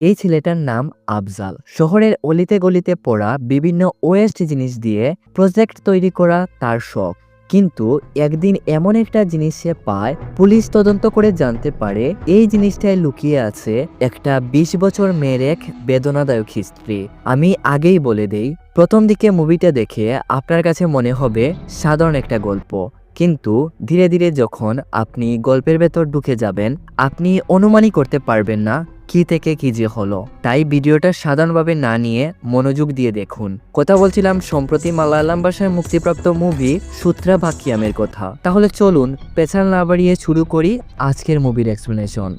এই ছেলেটার নাম আফজাল। শহরের অলিতে গলিতে পড়া বিভিন্ন ওয়েস্ট জিনিস দিয়ে প্রজেক্ট তৈরি করা তার শখ। কিন্তু একদিন এমন একটা জিনিস সে পায়, পুলিশ তদন্ত করে জানতে পারে এই জিনিসটায় লুকিয়ে আছে একটা বিশ বছর মেয়ের এক বেদনাদায়ক হিস্ট্রি আমি আগেই বলে দেই, প্রথম দিকে মুভিটা দেখে আপনার কাছে মনে হবে সাধারণ একটা গল্প। কিন্তু ধীরে ধীরে যখন আপনি গল্পের ভেতর ঢুকে যাবেন, আপনি অনুমানই করতে পারবেন না কি থেকে কি যে হলো, তাই ভিডিওটা সাধারণভাবে না নিয়ে মনোযোগ দিয়ে দেখুন। কথা বলছিলাম সম্প্রতি মালায়ালাম ভাষায় মুক্তিপ্রাপ্ত মুভি সূত্রা ভাকিয়ামের কথা। তাহলে চলুন পেছাল না বাড়িয়ে শুরু করি আজকের মুভির এক্সপ্লেনেশন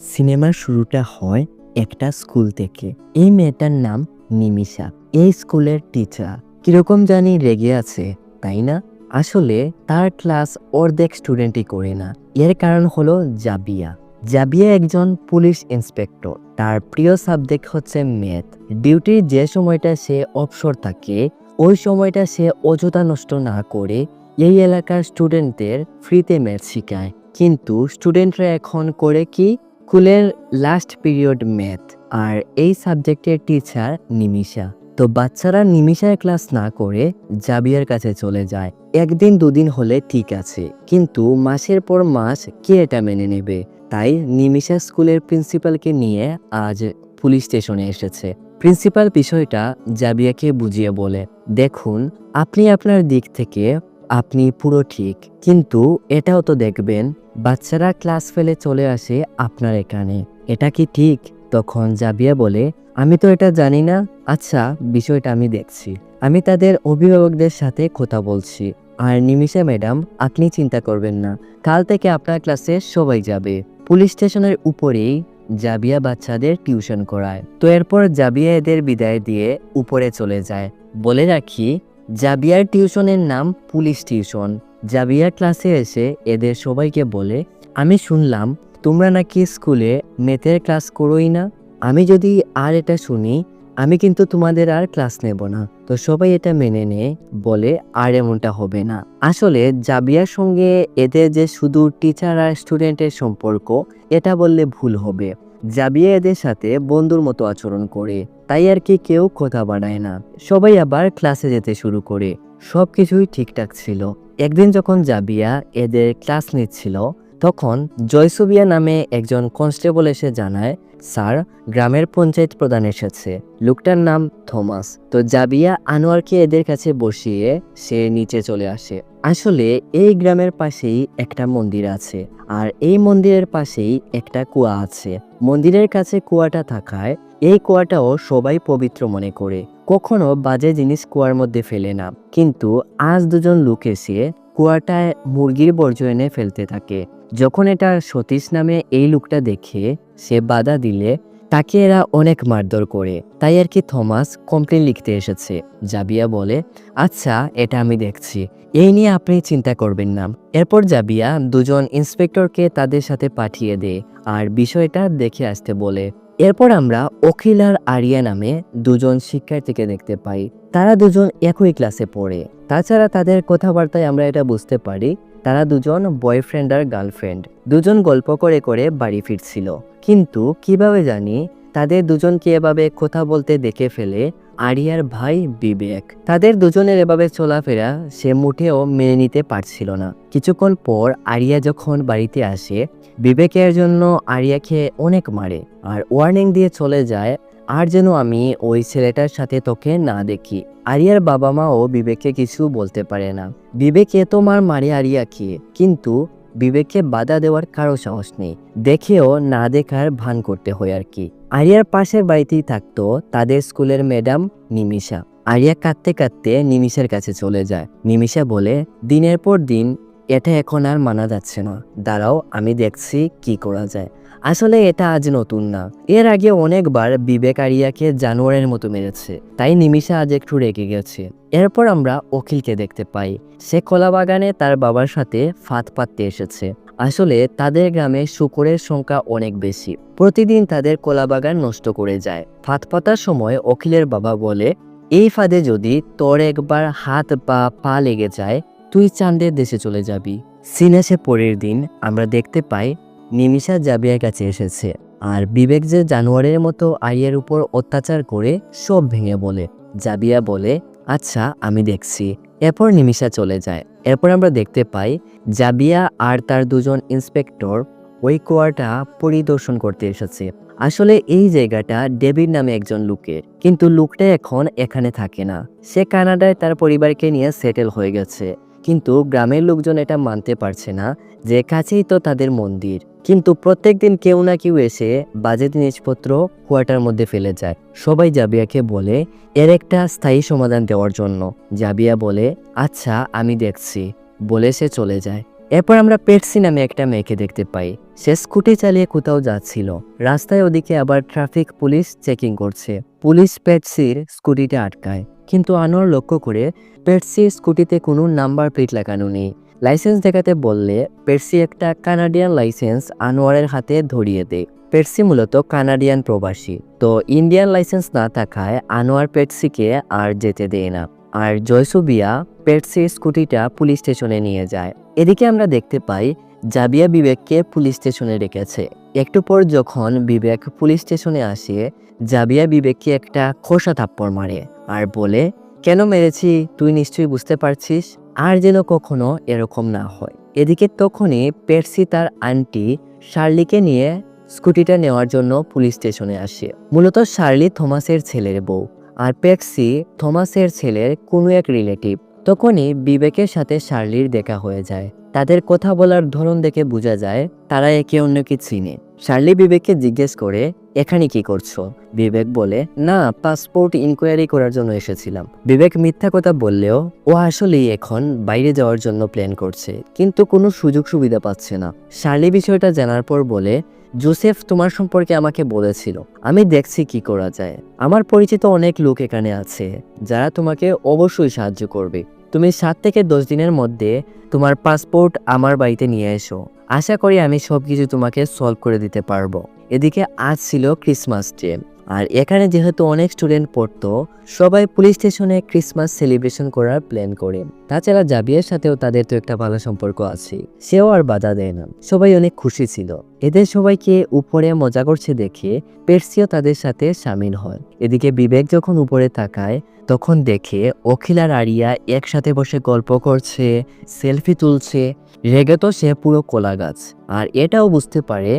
সিনেমার শুরুটা হয় একটা স্কুল থেকে। এই মেয়েটার নাম নিমিষা এই স্কুলের টিচার কীরকম জানি রেগে আছে, তাই না? আসলে তার ক্লাস অর্ধেক স্টুডেন্টই করে না। এর কারণ হলো জাবিয়া। জাবিয়া একজন পুলিশ ইন্সপেক্টর। তার প্রিয় সাবজেক্ট হচ্ছে ম্যাথ। ডিউটির যে সময়টা সে অবসর থাকে, ওই সময়টা সে অযথা নষ্ট না করে এই এলাকার স্টুডেন্টদের ফ্রিতে ম্যাথ শেখায়। কিন্তু স্টুডেন্টরা এখন করে কি? স্কুলের লাস্ট পিরিয়ড ম্যাথ, আর এই সাবজেক্টের টিচার নিমিষা তো বাচ্চারা নিমিষার ক্লাস না করে জাবিয়ার কাছে চলে যায়। একদিন দুদিন হলে ঠিক আছে, কিন্তু মাসের পর মাস কে এটা মেনে নেবে? তাই নিমিষা স্কুলের প্রিন্সিপালকে নিয়ে আজ পুলিশ স্টেশনে এসেছে। প্রিন্সিপাল বিষয়টা জাবিয়াকে বুঝিয়ে বলে, দেখুন, আপনি আপনার দিক থেকে, আপনি পুরো ঠিক, কিন্তু এটাও তো দেখবেন, বাচ্চারা ক্লাস ফেলে চলে আসে আপনার এখানে। এটা কি ঠিক? তখন জাবিয়া বলে, আমি তো এটা জানি না। আচ্ছা বিষয়টা আমি দেখছি। আমি তাদের অভিভাবকদের সাথে কথা বলছি। আর নিমিষা ম্যাডাম, আপনি চিন্তা করবেন না। কাল থেকে আপনার ক্লাসে সবাই যাবে। পুলিশ স্টেশনের উপরেই জাবিয়া বাচ্চাদের টিউশন করায়। তো এরপর জাবিয়া এদের বিদায় দিয়ে উপরে চলে যায়। বলে রাখি, জাবিয়ার টিউশনের নাম পুলিশ টিউশন। জাবিয়া ক্লাসে এসে এদের সবাইকে বলে, আমি শুনলাম তোমরা নাকি স্কুলে মেথের ক্লাস করোই না। আমি যদি আর এটা শুনি আমি কিন্তু তোমাদের আর ক্লাস নেব না। তো সবাই এটা মেনে নেয় বলে, আর এমনটা হবে না। আসলে জাবিয়ার সঙ্গে এদের যে শুধু টিচার আর স্টুডেন্টের সম্পর্ক, এটা বললে ভুল হবে। জাবিয়া এদের সাথে বন্ধুর মতো আচরণ করে, তাই আর কি কেউ কথা বাড়ায় না। সবাই আবার ক্লাসে যেতে শুরু করে। সব কিছুই ঠিকঠাক ছিল। একদিন যখন জাবিয়া এদের ক্লাস নিচ্ছিল তখন জয়সুবিয়া নামে একজন কনস্টেবল এসে জানায়, স্যার, গ্রামের পঞ্চায়েত প্রধান এসেছে। লোকটার নাম থমাস। তো জাবিয়া আনোয়ারকে এদের কাছে বসিয়ে সে নিচে চলে আসে। আসলে এই গ্রামের পাশেই একটা মন্দির আছে, আর এই মন্দিরের পাশেই একটা কুয়া আছে। মন্দিরের কাছে কুয়াটা থাকায় এই কুয়াটাও সবাই পবিত্র মনে করে। কখনো বাজে জিনিস কুয়ার মধ্যে ফেলে না। কিন্তু আজ দুজন লোক এসে কুয়াটায় মুরগির বর্জ্য এনে ফেলতে থাকে। যখন এটা সতীশ নামে এই লোকটা দেখে, সে বাধা দিলে, তাকে এরা অনেক মারধর করে। তাই আর কি থমাস কমপ্লেন লিখতে এসেছে। জাবিয়া বলে আচ্ছা এটা আমি দেখছি। এই নিয়ে আপনি চিন্তা করবেন না। এরপর জাবিয়া দুজন ইন্সপেক্টরকে তাদের সাথে পাঠিয়ে দেয় আর বিষয়টা দেখে আসতে বলে। এরপর আমরা অখিল আর আরিয়া নামে দুজন শিক্ষার্থীকে দেখতে পাই। তারা দুজন একই ক্লাসে পড়ে। তাছাড়া তাদের কথাবার্তায় আমরা এটা বুঝতে পারি তারা দুজন বয়ফ্রেন্ড আর গার্লফ্রেন্ড দুজন গল্প করে করে বাড়ি ফিরছিল। কিন্তু কীভাবে জানি, তাদের দুজনকে এভাবে কথা বলতে দেখে ফেলে আরিয়ার ভাই বিবেক। তাদের দুজনের এভাবে চলাফেরা সে মুঠেও মেনে নিতে পারছিল না। কিছুক্ষণ পর আরিয়া যখন বাড়িতে আসে, বিবেকের জন্য আরিয়াকে অনেক মারে। আর ওয়ার্নিং দিয়ে চলে যায় আর যেন আমি ওই ছেলেটার সাথে তোকে না দেখি। আরিয়ার বাবা মাও বিবেককে কিছু বলতে পারে না। বিবেক এত মার মারে আরিয়াকে কিন্তু বিবেককে বাধা দেওয়ার কারও সাহস নেই। দেখেও না দেখার ভান করতে হয় আর কি। আরিয়ার পাশের বাড়িতেই থাকতো তাদের স্কুলের ম্যাডাম নিমিষা আরিয়া কাঁদতে কাঁদতে নিমিষার কাছে চলে যায়। নিমিষা বলে, দিনের পর দিন এটা এখন আর মানা যাচ্ছে না। দাঁড়াও, আমি দেখছি কি করা যায়। আসলে এটা আজ নতুন না। এর আগে অনেকবার বিবেক আরিয়াকে জানোয়ারের মতো মেরেছে, তাই নিমিষা আজ একটু রেগে গেছে। এরপর আমরা অখিলকে দেখতে পাই। সে কলাবাগানে তার বাবার সাথে ফাঁদ পাততে এসেছে। আসলে তাদের গ্রামে শুকরের সংখ্যা অনেক বেশি। প্রতিদিন তাদের কলাবাগান নষ্ট করে যায়। ফাঁদ পাতার সময় অখিলের বাবা বলে, এই ফাঁদে যদি তোর একবার হাত বা পা লেগে যায়, তুই চাঁদের দেশে চলে যাবি। সিনেসে পরের দিন আমরা দেখতে পাই নিমিষা জাবিয়ার কাছে এসেছে আর বিবেক যে জানোয়ারের মতো আরিয়ার উপর অত্যাচার করে সব ভেঙে বলে। জাবিয়া বলে আচ্ছা আমি দেখছি। এরপর নিমিষা চলে যায়। এরপর আমরা দেখতে পাই জাবিয়া আর তার দুজন ইন্সপেক্টর ওই কুয়াটা পরিদর্শন করতে এসেছে। আসলে এই জায়গাটা ডেভিড নামে একজন লোকের। কিন্তু লোকটা এখন এখানে থাকে না। সে কানাডায় তার পরিবারকে নিয়ে সেটেল হয়ে গেছে। কিন্তু গ্রামের লোকজন এটা মানতে পারছে না যে কাছেই তো তাদের মন্দির। কিন্তু প্রত্যেক দিন কেউ না কেউ এসে বাজে জিনিসপত্র কুয়াটার মধ্যে ফেলে যায়। সবাই জাবিয়াকে বলে, এর একটা স্থায়ী সমাধান দেওয়ার জন্য। জাবিয়া বলে আচ্ছা আমি দেখছি। বলে সে চলে যায়। এরপর আমরা পেটসি নামে একটা মেয়েকে দেখতে পাই। সে স্কুটি চালিয়ে কোথাও যাচ্ছিল। রাস্তায় ওদিকে আবার ট্রাফিক পুলিশ চেকিং করছে। পুলিশ পেটসির স্কুটিটা আটকায়। কিন্তু আনোয়ার লক্ষ্য করে পেটসির স্কুটিতে কোনো নাম্বার প্লেট লাগানো নেই। লাইসেন্স দেখাতে বললে পেটসি একটা কানাডিয়ান লাইসেন্স আনোয়ারের হাতে ধরিয়ে দেয়। পেটসি মূলত কানাডিয়ান প্রবাসী। তো ইন্ডিয়ান লাইসেন্স না থাকায় আনোয়ার পেটসিকে আর যেতে দেয় না। আর জয়সুবিয়া পেটসি স্কুটিটা পুলিশ স্টেশনে নিয়ে যায়। এদিকে আমরা দেখতে পাই, জাবিয়া বিবেককে পুলিশ স্টেশনে রেখেছে। একটু পর যখন বিবেক পুলিশ স্টেশনে আসে, জাবিয়া বিবেককে একটা খোসা থাপ্পড় মারে আর বলে কেন মেরেছি তুই নিশ্চয়ই বুঝতে পারছিস? আর যেন কখনো এরকম না হয়। এদিকে তখনই পেটসি তার আন্টি শার্লিকে নিয়ে স্কুটিটা নেওয়ার জন্য পুলিশ স্টেশনে আসে। মূলত শার্লি থমাসের ছেলের বউ আর পেটসি থমাসের ছেলের কোনো এক রিলেটিভ। তখনই বিবেকের সাথে শার্লির দেখা হয়ে যায়। তাদের কথা বলার ধরন দেখে বোঝা যায় তারা একে অন্যকে চিনে। শার্লি বিবেককে জিজ্ঞেস করে, এখানে কি করছ? বিবেক বলে, না, পাসপোর্ট ইনকোয়ারি করার জন্য এসেছিলাম। বিবেক মিথ্যা কথা বললেও, ও আসলেই এখন বাইরে যাওয়ার জন্য প্ল্যান করছে, কিন্তু কোনো সুযোগ সুবিধা পাচ্ছে না। শার্লি বিষয়টা জানার পর বলে, জোসেফ তোমার সম্পর্কে আমাকে বলেছিল, আমি দেখছি কি করা যায়। আমার পরিচিত অনেক লোক এখানে আছে, যারা তোমাকে অবশ্যই সাহায্য করবে। তুমি সাত থেকে দশ দিনের মধ্যে তোমার পাসপোর্ট আমার বাড়িতে নিয়ে এসো। আশা করি আমি সব কিছু তোমাকে সলভ করে দিতে পারব। এদিকে আজ ছিল ক্রিসমাস ডে আর এখানে যেহেতু অনেক স্টুডেন্ট পড়তো, সবাই পুলিশ স্টেশনে ক্রিসমাস সেলিব্রেশন করার প্ল্যান করে। তাছাড়া জাবিয়ার সাথেও তাদের তো একটা ভালো সম্পর্ক আছে। সেও আর বাধা দেয় না। সবাই অনেক খুশি ছিল। এদের সবাইকে উপরে মজা করছে দেখে পের্সিও তাদের সাথে সামিল হয়। এদিকে বিবেক যখন উপরে তাকায়, তখন দেখে অখিল আর আরিয়া একসাথে বসে গল্প করছে, সেলফি তুলছে। রেগে তো সে পুরো কোলা গাছ আর এটাও বুঝতে পারে,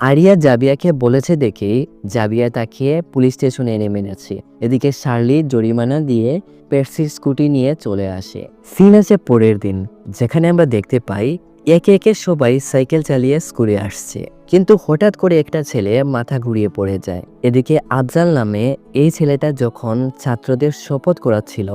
আরিয়া জাবিয়াকে বলেছে দেখেই জাবিয়া তাকে পুলিশ স্টেশনে এনে মেনেছে এদিকে শার্লি জরিমানা দিয়ে পেপসির স্কুটি নিয়ে চলে আসে। সিন আছে পরের দিন, যেখানে আমরা দেখতে পাই একে একে সবাই সাইকেল চালিয়ে স্কুলে আসছে। কিন্তু হঠাৎ করে একটা ছেলে মাথা ঘুরিয়ে পড়ে যায়। এদিকে আফজাল নামে এই ছেলেটা যখন ছাত্রদের শপথ করাচ্ছিল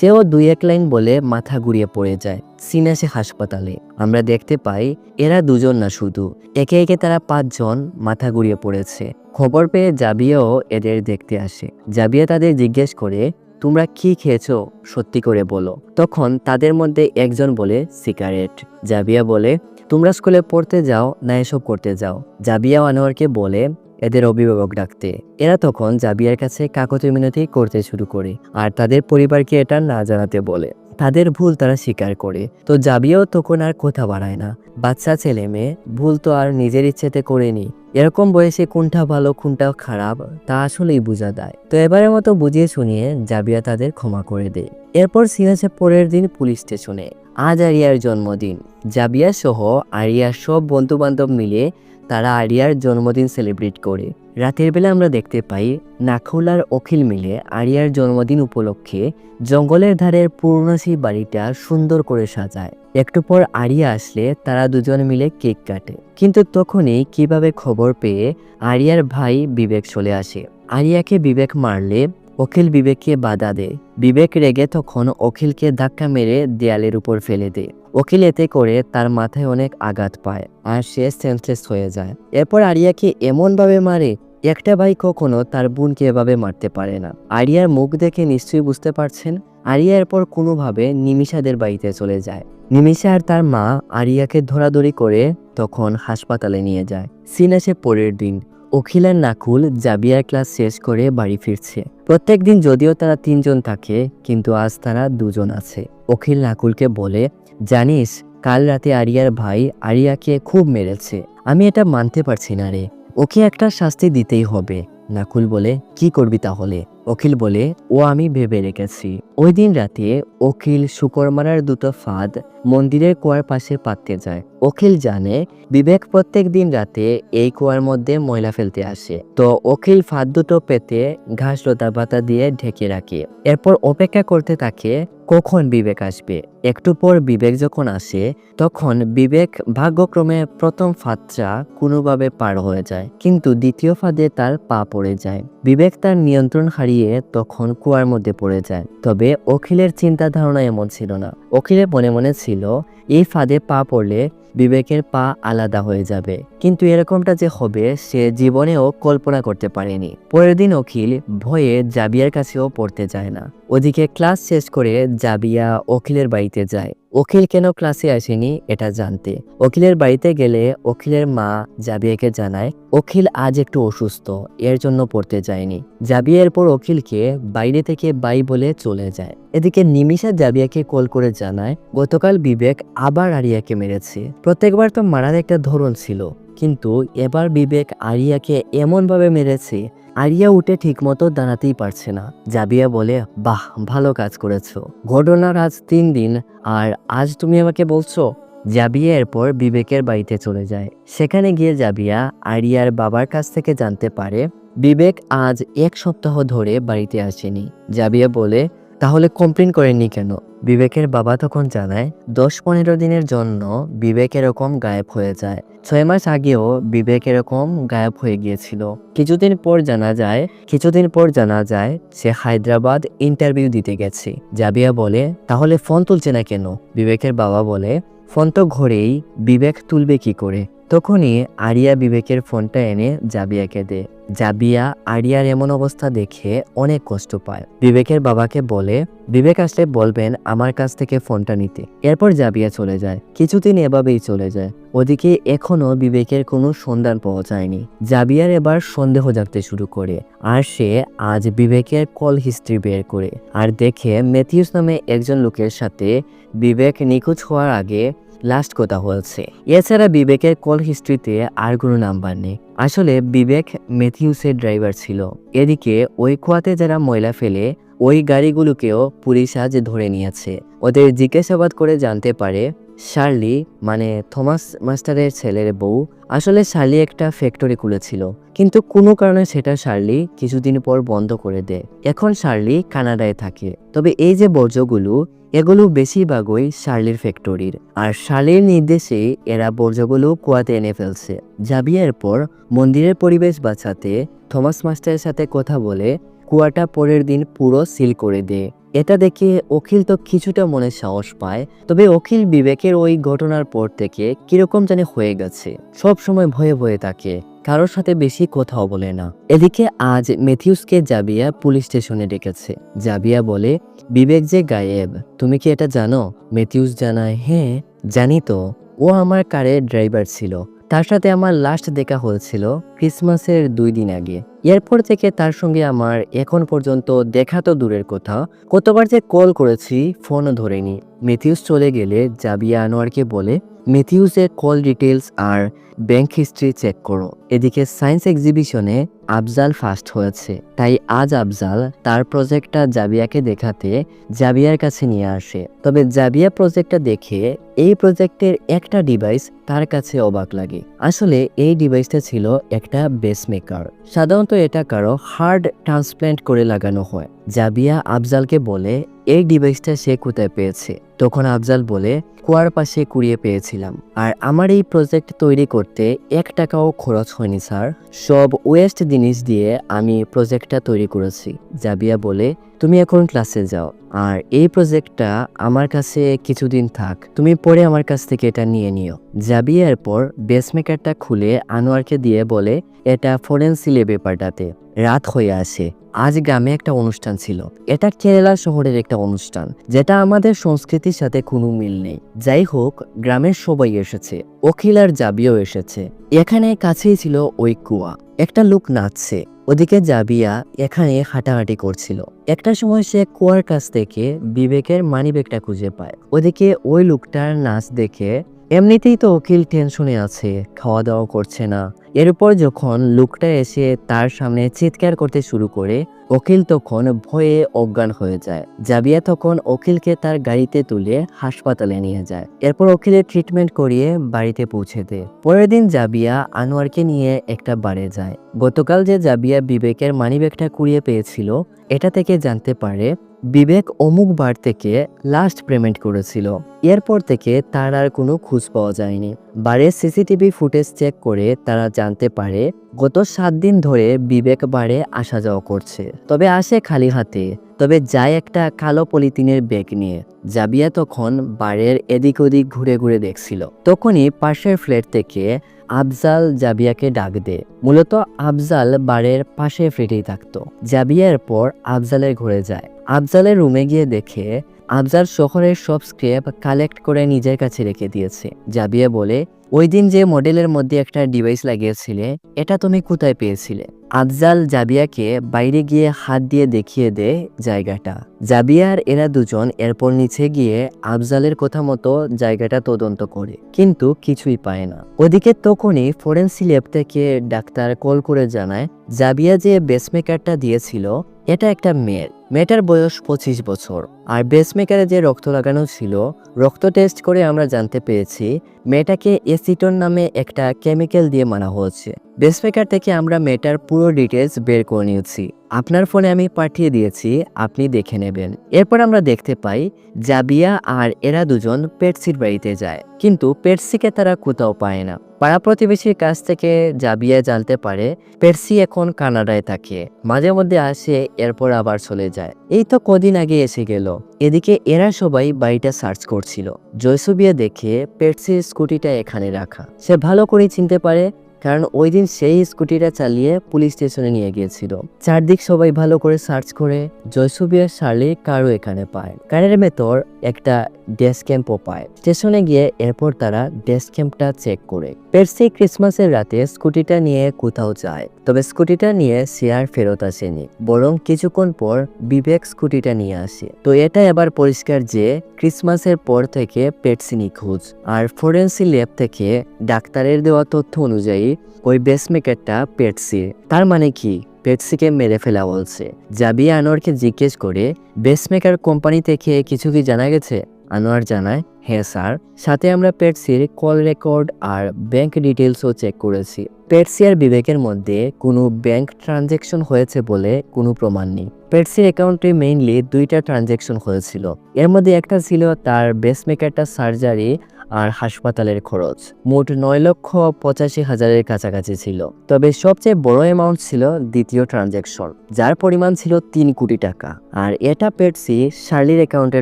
সেও দুই এক লাইন বলে মাথা ঘুরিয়ে পড়ে যায় সিন আসে হাসপাতালে। আমরা দেখতে পাই, এরা দুজন না শুধু, একে একে তারা পাঁচজন মাথা ঘুরিয়ে পড়েছে। খবর পেয়ে জাবিয়াও এদের দেখতে আসে। জাবিয়া তাদের জিজ্ঞেস করে, তোমরা কি খেয়েছো? সত্যি করে বলো। তখন তাদের মধ্যে একজন বলে, সিগারেট। জাবিয়া বলে, তোমরা স্কুলে পড়তে যাও না এসব করতে যাও। জাবিয়া আনোয়ারকে বলে এদের অভিভাবক ডাকতে। এরা তখন জাবিয়ার কাছে কাকতি মিনতি করতে শুরু করে আর তাদের পরিবারকে এটা না জানাতে বলে। তাদের ভুল তারা স্বীকার করে। তো জাবিয়াও তখন আর কথা বাড়ায় না। বাচ্চা, ছেলে, মেয়ে, ভুল তো আর নিজের ইচ্ছেতে করেনি। এরকম বয়সে কোনটা ভালো, কোনটা খারাপ, তা আসলেই বোঝা দেয় তো এবারের মতো বুঝিয়ে শুনিয়ে জাবিয়া তাদের ক্ষমা করে দেয়। এরপর সিনাসে পরের দিন পুলিশ স্টেশনে। আজ আরিয়ার জন্মদিন। জাবিয়া সহ আরিয়ার সব বন্ধু বান্ধব মিলে তারা আরিয়ার জন্মদিন সেলিব্রেট করে। রাতের বেলা আমরা দেখতে পাই নাখুলার অখিল মিলে আরিয়ার জন্মদিন উপলক্ষে জঙ্গলের ধারের পুরনো সেই বাড়িটা সুন্দর করে সাজায়। একটু পর আরিয়া আসলে তারা দুজন মিলে কেক কাটে। কিন্তু তখনই কীভাবে খবর পেয়ে আরিয়ার ভাই বিবেক চলে আসে। আরিয়াকে বিবেক মারলে অখিল বিবেককে বাধা দেয়। বিবেক রেগে তখন অখিলকে ধাক্কা মেরে দেয়ালের উপর ফেলে দেয়। অখিল এতে করে তার মাথায় অনেক আঘাত পায় আর সে সেন্সলেস হয়ে যায়। এরপর আরিয়াকে এমনভাবে মারে, একটা ভাই কখনো তার বোনকে এভাবে মারতে পারে না। আরিয়ার মুখ দেখে নিশ্চয়ই বুঝতে পারছেন, আরিয়া এরপর কোনোভাবে নিমিষাদের বাড়িতে চলে যায়। নিমিষা আর তার মা আরিয়াকে ধরাধরি করে তখন হাসপাতালে নিয়ে যায়। সিন আসে পরের দিন। অখিল আর নাকুল জাবিয়ার ক্লাস শেষ করে বাড়ি ফিরছে। প্রত্যেকদিন যদিও তারা তিনজন থাকে, কিন্তু আজ তারা দুজন আছে। অখিল নাকুলকে বলে জানিস, কাল রাতে আরিয়ার ভাই আরিয়াকে খুব মেরেছে। আমি এটা মানতে পারছি না রে। ওকে একটা শাস্তি দিতেই হবে। নাকুল বলে, কি করবি তাহলে? অখিল বলে, ও আমি ভেবে রেখেছি। ওই দিন রাতে অখিল শুকর মারার দুটো ফাঁদ মন্দিরের কুয়ার পাশে পাততে যায়। অখিল জানে, বিবেক প্রত্যেক দিন রাতে এই কুয়ার মধ্যে ময়লা ফেলতে আসে। তো অখিল ফাঁদ দুটো পেতে ঘাস লতা পাতা দিয়ে ঢেকে রাখে। এরপর অপেক্ষা করতে থাকে কখন বিবেক আসবে? একটু পর বিবেক যখন আসে, তখন বিবেক ভাগ্যক্রমে প্রথম ফাঁদটা কোনোভাবে পার হয়ে যায়, কিন্তু দ্বিতীয় ফাঁদে তার পা পড়ে যায়। বিবেক তার নিয়ন্ত্রণ হারিয়ে তখন কুয়ার মধ্যে পড়ে যায়। তবে অখিলের চিন্তা ধারণা এমন ছিল না। অখিলের মনে মনে ছিল, এই ফাঁদে পা পড়লে বিবেকের পা আলাদা হয়ে যাবে। কিন্তু এরকমটা যে হবে, সে জীবনেও কল্পনা করতে পারেনি। পরের দিন অখিল ভয়ে জাবিয়ার কাছেও পড়তে যায় না। ওদিকে ক্লাস শেষ করে জাবিয়া অখিলের বাড়িতে যায়। অখিল কেন ক্লাসে আসেনি এটা জানতে। অখিলের বাড়িতে গেলে অখিলের মা জাবিয়াকে জানায়, অখিল আজ একটু অসুস্থ, এর জন্য পড়তে যায়নি। জাবিয়া এরপর অখিলকে বাইরে থেকে বাই বলে চলে যায়। এদিকে নিমিষা জাবিয়াকে কল করে জানায়, গতকাল বিবেক আবার আরিয়াকে মেরেছে। প্রত্যেকবার তো মারার একটা ধরন ছিল, কিন্তু এবার বিবেক আরিয়াকে এমনভাবে মেরেছে আরিয়া উঠে ঠিকমতো দাঁড়াতেই পারছে না। জাবিয়া বলে, বাহ, ভালো কাজ করেছ। ঘটনার আজ তিন দিন, আর আজ তুমি আমাকে বলছো? জাবিয়া এরপর বিবেকের বাড়িতে চলে যায়। সেখানে গিয়ে জাবিয়া আরিয়ার বাবার কাছ থেকে জানতে পারে, বিবেক আজ এক সপ্তাহ ধরে বাড়িতে আসেনি। জাবিয়া বলে তাহলে কমপ্লেন করেননি কেন? বিবেকের বাবা তখন জানায়, দশ পনেরো দিনের জন্য বিবেক এরকম গায়েব হয়ে যায়। ছয় মাস আগেও বিবেক এরকম গায়েব হয়ে গিয়েছিল। কিছুদিন পর জানা যায়, কিছুদিন পর জানা যায় সে হায়দ্রাবাদ ইন্টারভিউ দিতে গেছে। জাবিয়া বলে, তাহলে ফোন তুলছে না কেন? বিবেকের বাবা বলে ফোন তো ঘরেই, বিবেক তুলবে কি করে? তখনই আরিয়া বিবেকের ফোনটা এনে জাবিয়াকে দেয় জাবিয়া আরিয়ার এমন অবস্থা দেখে অনেক কষ্ট পায়। বিবেকের বাবাকে বলে, বিবেক আসলে বলবেন আমার কাছ থেকে ফোনটা নিতে। এরপর জাবিয়া চলে যায়। কিছুদিন এভাবেই চলে যায়। ওদিকে এখনও বিবেকের কোনো সন্ধান পাওয়া যায়নি। জাবিয়ার এবার সন্দেহ জাগতে শুরু করে, আর সে আজ বিবেকের কল হিস্ট্রি বের করে। আর দেখে ম্যাথিউস নামে একজন লোকের সাথে বিবেক নিখোঁজ হওয়ার আগে লাস্ট কথা হয়েছে। এছাড়া বিবেকের কল হিস্ট্রিতে আর কোনো নাম্বার নেই। আসলে বিবেক মেথিউসের ড্রাইভার ছিল। এদিকে ওই কুয়াতে যারা ময়লা ফেলে, ওই গাড়িগুলোকেও পুলিশ আজ ধরে নিয়েছে। ওদের জিজ্ঞাসাবাদ করে জানতে পারে শার্লি মানে থমাস মাস্টারের ছেলের বউ, আসলে শার্লি একটা ফ্যাক্টরি খুলেছিল। কিন্তু কোনো কারণে সেটা শার্লি কিছুদিন পর বন্ধ করে দেয়। এখন শার্লি কানাডায় থাকে। তবে এই যে বর্জ্যগুলো, এগুলো বেশিরভাগই শার্লির ফ্যাক্টরির। আর শার্লির নির্দেশে এরা বর্জ্যগুলো কুয়াতে এনে ফেলছে। জাবিয়ার পর মন্দিরের পরিবেশ বাঁচাতে থমাস মাস্টারের সাথে কথা বলে কুয়াটা পরের দিন পুরো সিল করে দেয় এটা দেখে অখিল তো কিছুটা মনে সাহস পায়, তবে অখিল বিবেকের ওই ঘটনার পর থেকে কীরকম জানি হয়ে গেছে। সব সময় ভয়ে ভয়ে থাকে কারোর সাথে বেশি কথাও বলে না। এদিকে আজ মেথিউসকে জাবিয়া পুলিশ স্টেশনে ডেকেছে। জাবিয়া বলে, বিবেক যে গায়েব, তুমি কি এটা জানো? মেথিউস জানায় হ্যাঁ জানি তো। ও আমার কারের ড্রাইভার ছিল। তার সাথে আমার লাস্ট দেখা হয়েছিল ক্রিসমাসের দুই দিন আগে। এরপর থেকে তার সঙ্গে আমার এখন পর্যন্ত দেখা তো দূরের কথা। কতবার যে কল করেছি ফোনও ধরেনি। মেথিউস চলে গেলে জাবিয়া আনোয়ারকে বলে মেথিউসের কল ডিটেলস আর ব্যাংক হিস্ট্রি চেক করো। এদিকে সায়েন্স এক্সিবিশনে আফজাল ফার্স্ট হয়েছে। তাই আজ আফজাল তার প্রজেক্টটা জাবিয়াকে দেখাতে জাবিয়ার কাছে নিয়ে আসে। তবে জাবিয়া প্রজেক্টটা দেখে এই প্রজেক্টের একটা ডিভাইস তার কাছে অবাক লাগে। আসলে এই ডিভাইসটা ছিল একটা বেসমেকার সাধারণত এটা কারও হার্ড ট্রান্সপ্ল্যান্ট করে লাগানো হয়। জাবিয়া আফজালকে বলে এই ডিভাইসটা সে কোথায় পেয়েছে? তখন আফজাল বলে, কুয়ার পাশে কুড়িয়ে পেয়েছিলাম। আর আমার এই প্রজেক্ট তৈরি করতে এক টাকাও খরচ হয়নি, স্যার। সব ওয়েস্ট জিনিস দিয়ে আমি প্রজেক্টটা তৈরি করেছি। জাবিয়া বলে, তুমি এখন ক্লাসে যাও। আর এই প্রজেক্টটা আমার কাছে কিছুদিন থাক। তুমি পরে আমার কাছ থেকে এটা নিয়ে নিও। জাবিয়া এরপর বেসমেকারটা খুলে আনোয়ারকে দিয়ে বলে, এটা ফরেন্সি লেবে পাল্টাতে রাত হয়ে আসে। আজ গ্রামে একটা অনুষ্ঠান ছিল। এটা কেরালা শহরের একটা অনুষ্ঠান, যেটা আমাদের সংস্কৃতির সাথে কোনো মিল নেই। যাই হোক, গ্রামের সবাই এসেছে। অখিল আর জাবিও এসেছে। এখানে কাছেই ছিল ওই কুয়া। একটা লোক নাচছে। ওদিকে জাবিয়া এখানে হাঁটাহাঁটি করছিল। একটা সময় সে কুয়ার কাছ থেকে বিবেকের মানিব্যাগটা খুঁজে পায়। ওদিকে ওই লোকটার নাচ দেখে এমনিতেই তো অখিল টেনশনে আছে খাওয়া দাওয়া করছে না। এরপর যখন লোকটা এসে তার সামনে চিৎকার করতে শুরু করে অখিল তখন ভয়ে অজ্ঞান হয়ে যায়। জাবিয়া তখন অখিলকে তার গাড়িতে তুলে হাসপাতালে নিয়ে যায়। এরপর অখিলের ট্রিটমেন্ট করিয়ে বাড়িতে পৌঁছে দেয়। পরের দিন জাবিয়া আনোয়ারকে নিয়ে একটা বারে যায়। গতকাল যে জাবিয়া বিবেকের মানিব্যাগটা কুড়িয়ে পেয়েছিল, এটা থেকে জানতে পারে বিবেক অমুক বার থেকে লাস্ট পেমেন্ট করেছিল। এরপর থেকে তার আর কোনো খোঁজ পাওয়া যায়নি। বারে সিসিটিভি ফুটেজ চেক করে তারা জানতে পারে, গত সাত দিন ধরে বিবেক বারে আসা যাওয়া করছে। তবে আসে খালি হাতে। তবে যায় একটা কালো পলিথিনের ব্যাগ নিয়ে। জাবিয়া তখন বারের এদিক ওদিক ঘুরে ঘুরে দেখছিল। তখনই পাশের ফ্ল্যাট থেকে আফজাল জাবিয়াকে ডাক দে মূলত আফজাল বারের পাশে ফ্ল্যাটেই থাকতো। জাবিয়ার পর আফজালের ঘুরে যায়। আফজালের রুমে গিয়ে দেখে আফজাল শহরের সব স্ক্রেপ কালেক্ট করে নিজের কাছে রেখে দিয়েছে। জাবিয়া বলে ওই দিন যে মডেলের মধ্যে একটা ডিভাইস লাগিয়েছিলে, এটা তুমি কোথায় পেয়েছিলে? আফজাল জাবিয়াকে বাইরে গিয়ে হাত দিয়ে দেখিয়ে দেয় জায়গাটা। জাবিয়ার এরা দুজন এরপর নিচে গিয়ে আফজালের কথা মতো জায়গাটা তদন্ত করে, কিন্তু কিছুই পায় না। ওদিকে তখনই ফরেন্সি ল্যাব থেকে ডাক্তার কল করে জানায়, জাবিয়া যে বেসমেকারটা দিয়েছিল, এটা একটা মেয়ের। মেয়েটার বয়স পঁচিশ বছর, আর বেসমেকারে যে রক্ত লাগানো ছিল, রক্ত টেস্ট করে আমরা জানতে পেরেছি মেয়েটাকে এসিটন নামে একটা কেমিক্যাল দিয়ে মানা হয়েছে। বেসমেকার থেকে আমরা মেয়েটার পুরো ডিটেলস বের করে নিয়েছি। আপনার ফোনে আমি পাঠিয়ে দিয়েছি, আপনি দেখে নেবেন। এরপর আমরা দেখতে পাই জাবিয়া আর এরা দুজন পেটসির বাড়িতে যায়, কিন্তু পেটসিকে তারা কোথাও পায় না। পাড়া প্রতিবেশীর কাছ থেকে জাবিয়া জানতে পারে পেটসি এখন কানাডায় থাকে। মাঝে মধ্যে আসে, এরপর আবার চলে যায়। এই তো কদিন আগে এসে গেল। এদিকে এরা সবাই বাড়িটা সার্চ করছিল। জয়সুবিয়া দেখে পেটসির স্কুটিটা এখানে রাখা। সে ভালো করে চিনতে পারে, কারণ ওই দিন সেই স্কুটিটা চালিয়ে পুলিশ স্টেশনে নিয়ে গিয়েছিল। চারদিক সবাই ভালো করে সার্চ করে জয়সুবিয়ার শার্লি কারও এখানে পায় কারের ভেতর একটা ডেস্ক ক্যাম্পও পায়। স্টেশনে গিয়ে এরপর তারা ডেস্ক ক্যাম্পটা চেক করে। পেরসি ক্রিসমাসের রাতে স্কুটিটা নিয়ে কোথাও যায়। তবে স্কুটিটা নিয়ে সে আর ফেরত আসেনি, বরং কিছুক্ষণ পর বিবেক স্কুটিটা নিয়ে আসে। তো এটা এবার পরিষ্কার যে ক্রিসমাসের পর থেকে পেটসি নিখোঁজ আর ফরেন্সি ল্যাব থেকে ডাক্তারের দেওয়া তথ্য অনুযায়ী ওই বেসমেকারটা পেটসির তার মানে কি? পেটসিকে মেরে ফেলা বলছে। জাবিয়া আনোয়ারকে জিজ্ঞেস করে, বেসমেকার কোম্পানি থেকে কিছু কি জানা গেছে? আনোয়ার জানায় হ্যাঁ স্যার, সাথে আমরা পেটসির কল রেকর্ড আর ব্যাংক ডিটেলসও চেক করেছি। পেটসি আর বিবেকের মধ্যে কোনো ব্যাংক ট্রানজ্যাকশন হয়েছে বলে কোনো প্রমাণ নেই। পেটসির অ্যাকাউন্টে মেইনলি দুইটা ট্রানজ্যাকশন হয়েছিল। এর মধ্যে একটা ছিল তার বেসমেকারটা সার্জারি আর হাসপাতালের খরচ। মোট নয় লক্ষ পঁচাশি হাজারের কাছাকাছি ছিল। তবে সবচেয়ে বড় অ্যামাউন্ট ছিল দ্বিতীয় ট্রানজ্যাকশন যার পরিমাণ ছিল তিন কোটি টাকা। আর এটা পেটসি শার্লির অ্যাকাউন্টে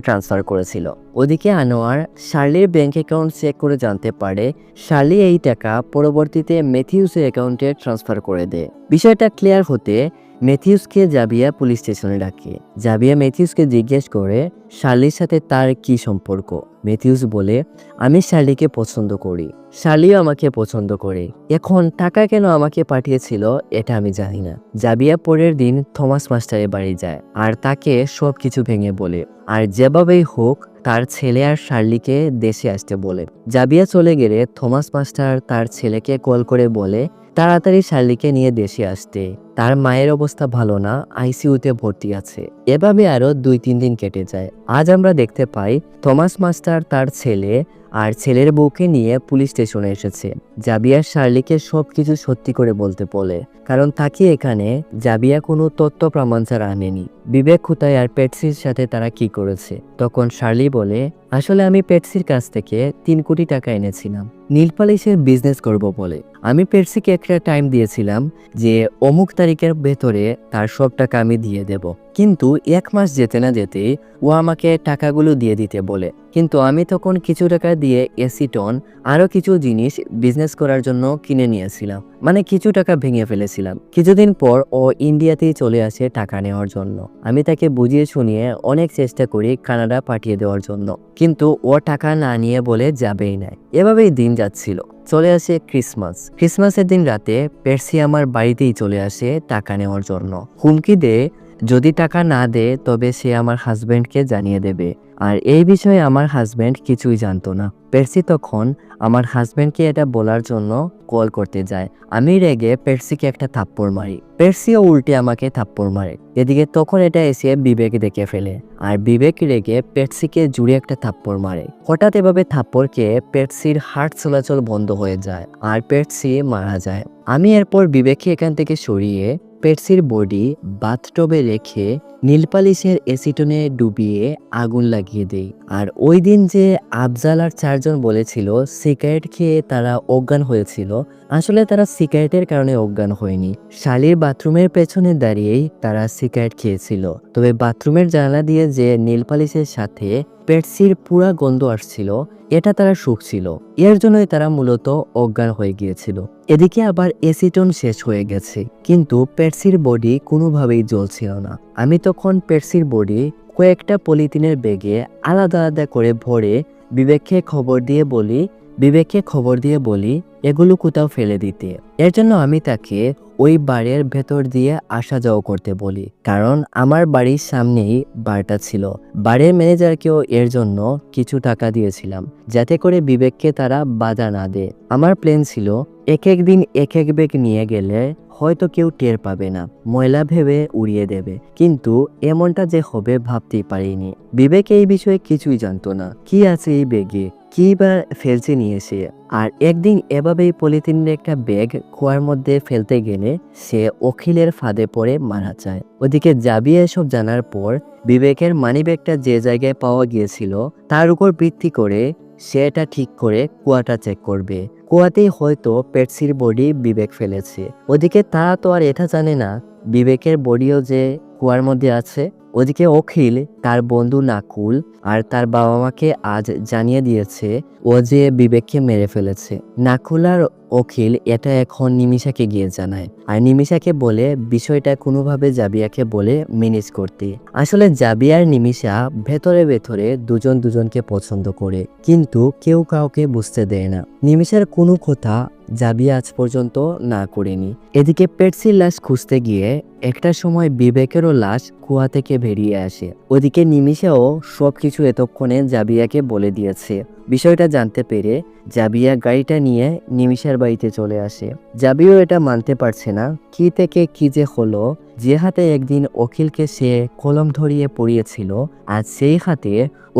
ট্রান্সফার করেছিল। ওদিকে আনোয়ার শার্লির ব্যাংক অ্যাকাউন্ট চেক করে জানতে পারে শার্লি এই টাকা পরবর্তীতে ম্যাথিউসের অ্যাকাউন্টে ট্রান্সফার করে দেয়। বিষয়টা ক্লিয়ার হতে ম্যাথিউসকে জাবিয়া পুলিশ স্টেশনে ডাকে। জাবিয়া ম্যাথিউসকে জিজ্ঞেস করে, শার্লির সাথে তার কি সম্পর্ক? ম্যাথিউস বলে, আমি শার্লিকে পছন্দ করি। শার্লিও আমাকে পছন্দ করে। এখন টাকা কেন আমাকে পাঠিয়েছিল, এটা আমি জানি না। জাবিয়া পরের দিন থমাস মাস্টারের বাড়ি যায় আর তাকে সব কিছু ভেঙে বলে। আর যেভাবেই হোক, তার ছেলে আর শার্লিকে দেশে আসতে বলে। জাবিয়া চলে গেলে থমাস মাস্টার তার ছেলেকে কল করে বলে, তাড়াতাড়ি শার্লিকে নিয়ে দেশে আসতে। তার মায়ের অবস্থা ভালো না, আইসিইউতে ভর্তি আছে। এভাবে আরও দুই তিন দিন কেটে যায়। আজ আমরা দেখতে পাই, থমাস মাস্টার তার ছেলে আর ছেলের বউকে নিয়ে পুলিশ স্টেশনে এসেছে। জাবিয়া শার্লিকে সব কিছু সত্যি করে বলতে বলে। কারণ তাকে এখানে জাবিয়া কোনো তথ্য প্রমাণ ছাড়া আনেনি। বিবেক খুতায় আর পেটসির সাথে তারা কি করেছে? তখন শার্লি বলে, আসলে আমি পেটসির কাছ থেকে তিন কোটি টাকা এনেছিলাম। নীলপালিশের বিজনেস করব বলে। আমি পেটসিকে একটা টাইম দিয়েছিলাম যে অমুক তারিখের ভেতরে তার সব টাকা আমি দিয়ে দেব। কিন্তু এক মাস যেতে না যেতে ও আমাকে টাকাগুলো দিয়ে দিতে বলে। কিন্তু আমি তখন কিছু টাকা দিয়ে এসিটন আরও কিছু জিনিস বিজনেস করার জন্য কিনে নিয়েছিলাম। মানে কিছু টাকা ভেঙে ফেলেছিলাম। কিছুদিন পর ও ইন্ডিয়াতেই চলে আসে টাকা নেওয়ার জন্য। আমি তাকে বুঝিয়ে শুনিয়ে অনেক চেষ্টা করি কানাডা পাঠিয়ে দেওয়ার জন্য। কিন্তু ও টাকা না নিয়ে বলে যাবেই না। এভাবেই দিন যাচ্ছিল। চলে আসে ক্রিসমাস। ক্রিসমাসের দিন রাতে পেরসি আমার বাড়িতেই চলে আসে টাকা নেওয়ার জন্য। হুমকি দে, যদি টাকা না দেয় তবে সে আমার হাজব্যান্ডকে জানিয়ে দেবে। আর এই বিষয়ে আমার হাজব্যান্ড কিছুই জানতো না। পেরসি তখন আমার হাজব্যান্ডকে এটা বলার জন্য কল করতে যায়। আমি রেগে পেরসিকে একটা থাপ্পড় মারি। পেরসিও উল্টে আমাকে থাপ্পড় মারে। এদিকে তখন এটা এসে বিবেক দেখে ফেলে। আর বিবেক রেগে পেটসিকে জুড়ে একটা থাপ্পড় মারে। হঠাৎ এভাবে থাপ্পড়কে পেটসির হার্ট চলাচল বন্ধ হয়ে যায় আর পেটসি মারা যায়। আমি এরপর বিবেককে এখান থেকে সরিয়ে পেটসির বডি বাথটবে রেখে নীলপালিশের এসিটনে ডুবিয়ে আগুন লাগিয়ে দেই। আর ওই দিন যে আফজাল আর চারজন বলেছিল, সিগারেট খেয়ে তারা অজ্ঞান হয়েছিল। আসলে তারা সিগারেটের কারণে অজ্ঞান হয়নি। শালির বাথরুমের পেছনে দাঁড়িয়েই তারা সিগারেট খেয়েছিল। তবে বাথরুমের জানালা দিয়ে যে নীলপালিশের সাথে পেটসির পুরা গন্ধ আসছিল, এটা তারা শুকছিল এর জন্যই তারা মূলত অজ্ঞান হয়ে গিয়েছিল। এদিকে আবার এসিটন শেষ হয়ে গেছে। কিন্তু পেটসির বডি কোনোভাবেই জ্বলছিল না। আমি তখন পেটসির বডি কয়েকটা পলিথিনের ব্যাগে আলাদা আলাদা করে ভরে বিবেককে খবর দিয়ে বলি, বিবেককে খবর দিয়ে বলি, এগুলো কোথাও ফেলে দিতে। এর জন্য আমি তাকে ওই বাড়ির ভেতর দিয়ে আসা যাওয়া করতে বলি, কারণ আমার বাড়ির সামনেই বারটা ছিল। বাড়ির ম্যানেজারকেও এর জন্য কিছু টাকা দিয়েছিলাম, যাতে করে বিবেককে তারা বাধা না দেয়। আমার প্ল্যান ছিল, এক এক দিন এক এক ব্যাগ নিয়ে গেলে হয়তো কেউ টের পাবে না, ময়লা ভেবে উড়িয়ে দেবে। কিন্তু এমনটা যে হবে ভাবতেই পারিনি। বিবেক এই বিষয়ে কিছুই জানতো না। কি আছে এই ব্যাগে? কি বা ফেলছে নিয়ে এসে আর একদিন এভাবেই পলিথিনের একটা ব্যাগ কুয়ার মধ্যে ফেলতে গেলে সে অখিলের ফাঁদে পড়ে মারা যায়। ওদিকে জাবি এসব জানার পর বিবেকের মানিব্যাগটা যে জায়গায় পাওয়া গিয়েছিল তার উপর ভিত্তি করে সে এটা ঠিক করে কুয়াটা চেক করবে। কুয়াতেই হয়তো পেটসির বডি বিবেক ফেলেছে। ওদিকে তারা তো আর এটা জানে না, বিবেকের বডিও যে কুয়ার মধ্যে আছে। ওদিকে অখিল তার বন্ধু নাকুল আর তার বাবা মাকে আজ জানিয়ে দিয়েছে, ও যে বিবেককে মেরে ফেলেছে। নাকুল আর অখিল এটা এখন নিমিষাকে গিয়ে জানায়। আর নিমিষাকে বলে বিষয়টা কোনোভাবে জাবিয়াকে বলে ম্যানেজ করতে। আসলে জাবিয়ার নিমিষা ভেতরে ভেতরে দুজন দুজনকে পছন্দ করে, কিন্তু কেউ কাউকে বুঝতে দেয় না। নিমিষার কোনো কথা জাবিয়া আজ পর্যন্ত না করেনি। এদিকে পেটসির লাশ খুঁজতে গিয়ে একটা সময় বিবেকেরও লাশ কুয়া থেকে বেরিয়ে আসে। ওদিকে নিমিষাও সবকিছু এতক্ষণে জাবিয়াকে বলে দিয়েছে। বিষয়টা জানতে পেরে জাবিয়া গাড়িটা নিয়ে নিমিষার বাড়িতে চলে আসে। জাবিও এটা মানতে পারছে না, কি থেকে কি যে হলো, যে হাতে একদিন অখিলকে সে কলম ধরিয়ে পড়িয়েছিল, আজ সেই হাতে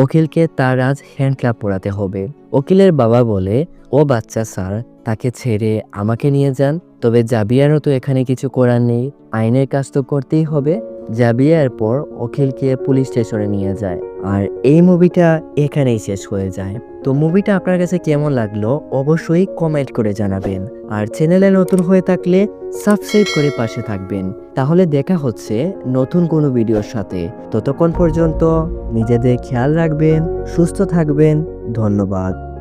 অখিলকে তার আজ হ্যান্ড ক্লাব পড়াতে হবে। অখিলের বাবা বলে, ও বাচ্চা স্যার, তাকে ছেড়ে আমাকে নিয়ে যান, তবে জাবিয়ারও তো এখানে কিছু করার নেই, আইনের কাজ তো করতেই হবে। জাবিয়ার পর অখিলকে পুলিশ স্টেশনে নিয়ে যায়, আর এই মুভিটা এখানেই শেষ হয়ে যায়। তো মুভিটা আপনার কাছে কেমন লাগল অবশ্যই কমেন্ট করে জানাবেন। আর চ্যানেলে নতুন হয়ে থাকলে সাবস্ক্রাইব করে পাশে থাকবেন। তাহলে দেখা হচ্ছে নতুন কোনো ভিডিওর সাথে। ততক্ষণ পর্যন্ত নিজেদের খেয়াল রাখবেন, সুস্থ থাকবেন। ধন্যবাদ।